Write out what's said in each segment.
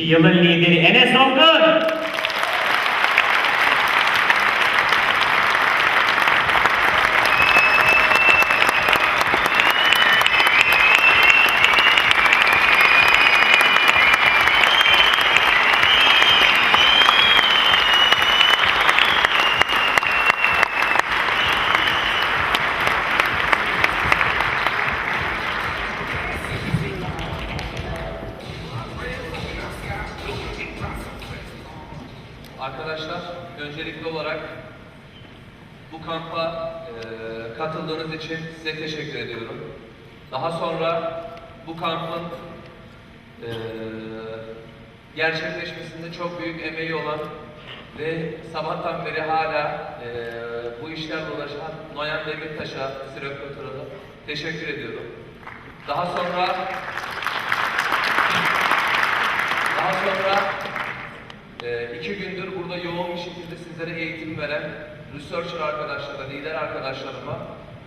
2022 yılın lideri Enes Olgun. Arkadaşlar, öncelikli olarak bu kampa e, katıldığınız için size teşekkür ediyorum. Daha sonra bu kampın e, gerçekleşmesinde çok büyük emeği olan ve sabahtan beri hala e, bu işlerle uğraşan Noyan Demirtaş'a, Sirokotır'a teşekkür ediyorum. Daha sonra sizlere eğitim veren researcher arkadaşlara, lider arkadaşlarıma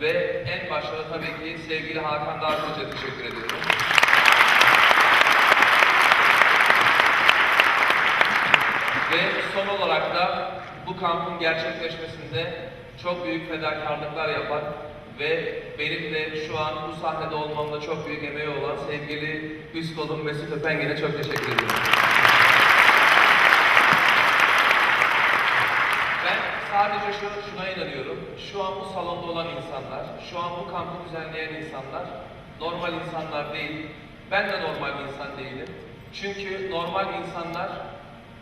ve en başta da tabii ki sevgili Hakan Dağcı'ya teşekkür ediyorum. Ve son olarak da bu kampın gerçekleşmesinde çok büyük fedakarlıklar yapan ve benim de şu an bu sahnede olmamda çok büyük emeği olan sevgili üst kolum Mesut Öpengen'e çok teşekkür ediyorum. Ben sadece şu, şuna inanıyorum. Şu an bu salonda olan insanlar, şu an bu kampı düzenleyen insanlar normal insanlar değil. Ben de normal bir insan değilim. Çünkü normal insanlar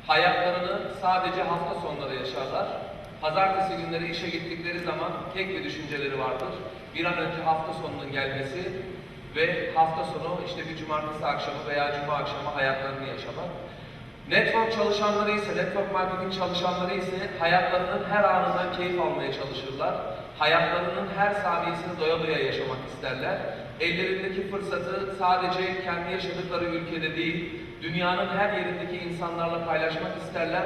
hayatlarını sadece hafta sonları yaşarlar. Pazartesi günleri işe gittikleri zaman tek bir düşünceleri vardır. Bir an önce hafta sonunun gelmesi ve hafta sonu işte bir cumartesi akşamı veya cuma akşamı hayatlarını yaşamak. Network çalışanları ise, network marketing çalışanları ise hayatlarının her anından keyif almaya çalışırlar. Hayatlarının her saniyesini doya doya yaşamak isterler. Ellerindeki fırsatı sadece kendi yaşadıkları ülkede değil, dünyanın her yerindeki insanlarla paylaşmak isterler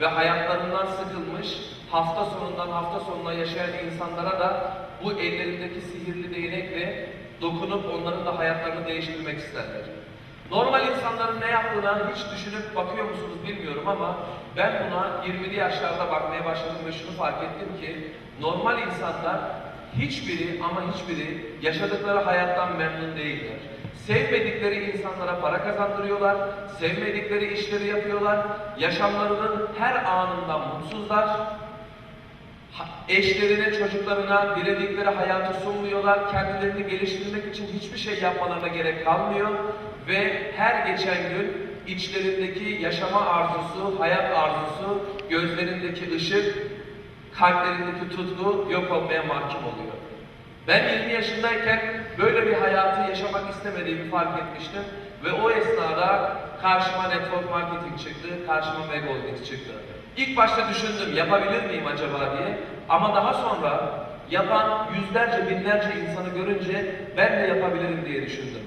ve hayatlarından sıkılmış, hafta sonundan hafta sonuna yaşayan insanlara da bu ellerindeki sihirli değnekle dokunup onların da hayatlarını değiştirmek isterler. Normal insanların ne yaptığına hiç düşünüp bakıyor musunuz bilmiyorum ama ben buna 20'li yaşlarda bakmaya başladım ve şunu fark ettim ki normal insanlar hiçbiri ama hiçbiri yaşadıkları hayattan memnun değiller. Sevmedikleri insanlara para kazandırıyorlar, sevmedikleri işleri yapıyorlar, yaşamlarının her anından mutsuzlar, eşlerine, çocuklarına diledikleri hayatı sunmuyorlar. Kendilerini geliştirmek için hiçbir şey yapmalarına gerek kalmıyor. Ve her geçen gün içlerindeki yaşama arzusu, hayat arzusu, gözlerindeki ışık, kalplerindeki tutku yok olmaya mahkum oluyor. Ben 20 yaşındayken böyle bir hayatı yaşamak istemediğimi fark etmiştim. Ve o esnada karşıma network marketing çıktı, karşıma Megoldix çıktı. İlk başta düşündüm yapabilir miyim acaba diye. Ama daha sonra yapan yüzlerce binlerce insanı görünce ben de yapabilirim diye düşündüm.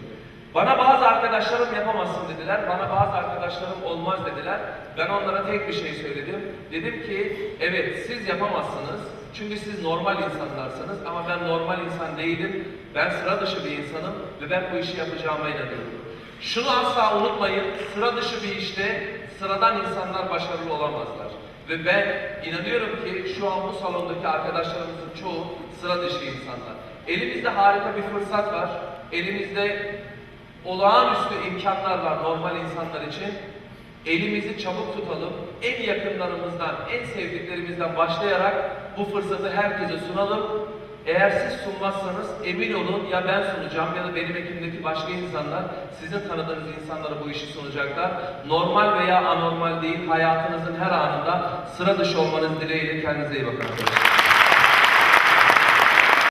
Bana bazı arkadaşlarım yapamazsın dediler, bana bazı arkadaşlarım olmaz dediler. Ben onlara tek bir şey söyledim. Dedim ki evet siz yapamazsınız çünkü siz normal insanlarsınız ama ben normal insan değilim. Ben sıra dışı bir insanım ve ben bu işi yapacağıma inanıyorum. Şunu asla unutmayın, sıra dışı bir işte sıradan insanlar başarılı olamazlar. Ve ben inanıyorum ki şu an bu salondaki arkadaşlarımızın çoğu sıra dışı insanlar. Elimizde harika bir fırsat var. Elimizde olağanüstü imkanlar var normal insanlar için. Elimizi çabuk tutalım. En yakınlarımızdan, en sevdiklerimizden başlayarak bu fırsatı herkese sunalım. Eğer siz sunmazsanız emin olun ya ben sunacağım ya da benim ekibimdeki başka insanlar sizin tanıdığınız insanlara bu işi sunacaklar. Normal veya anormal değil hayatınızın her anında sıra dışı olmanız dileğiyle kendinize iyi bakın arkadaşlar.